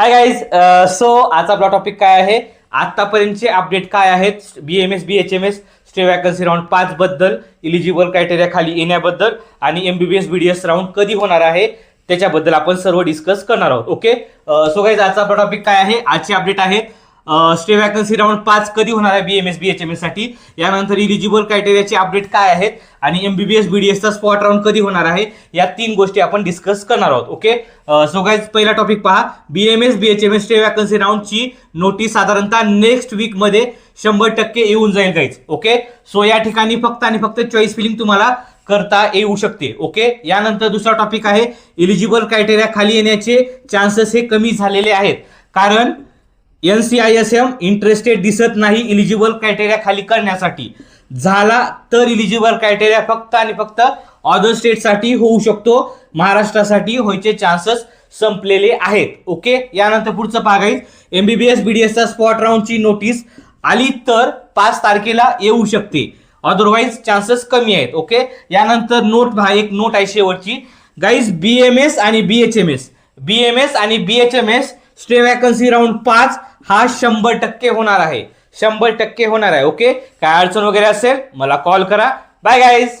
Hi guys so आज आपला topic काय आहे? आतापर्यंतचे अपडेट काय आहेत? B M S B H M S stay vacancy round पाच बद्दल इलिजिबल क्रायटेरिया खाली येण्याबद्दल आणि M B B S B D S round कधी होणार आहे? त्याच्याबद्दल आपण सर्व डिस्कस करणार आहोत ओके सो गाईज आजचा आपला टॉपिक काय आहे? आजची अपडेट आहे स्टे वॅकन्सी राऊंड पाच कधी होणार आहे B M S B H M एससाठी यानंतर इलिजिबल क्रायटेरियाचे अपडेट काय आहेत आणि M B B S B D एसचा spot round कधी होणार आहे? या तीन गोष्टी आपण डिस्कस करणार आहोत ओके सो गाईज पहिला टॉपिक पहा. B M S B H M S stay vacancy राऊंडची notice साधारणतः नेक्स्ट वीकमध्ये शंभर टक्के येऊन जाईल काहीच ओके सो या ठिकाणी फक्त आणि फक्त चॉईस फिलिंग तुम्हाला करता येऊ शकते ओके यानंतर दुसरा टॉपिक आहे. इलिजिबल क्रायटेरिया खाली येण्याचे चान्सेस हे कमी झालेले आहेत. कारण N C I S M interested दिसत नाही इलिजिबल क्रायटेरिया खाली करण्यासाठी. झाला तर इलिजिबल क्रायटेरिया फक्त आणि फक्त अदर स्टेटसाठी होऊ शकतो. महाराष्ट्रासाठी व्हायचे चान्सेस संपलेले आहेत. ओके यानंतर पुढचं पागाईत एमबीबीएस बीडीएसचा स्पॉट राऊंडची नोटीस आली तर पाच तारखेला येऊ शकते. अदरवाईज चान्सेस कमी आहेत. ओके यानंतर नोट हा एक नोट आहे शेवटची. गाईज बी एम एस आणि B H M S B M S आणि B H M S stay vacancy round पाच. हा शंभर टक्के होणार आहे. शंभर टक्के होणार आहे ओके? काय अडचण वगैरे असेल मला कॉल करा. Bye guys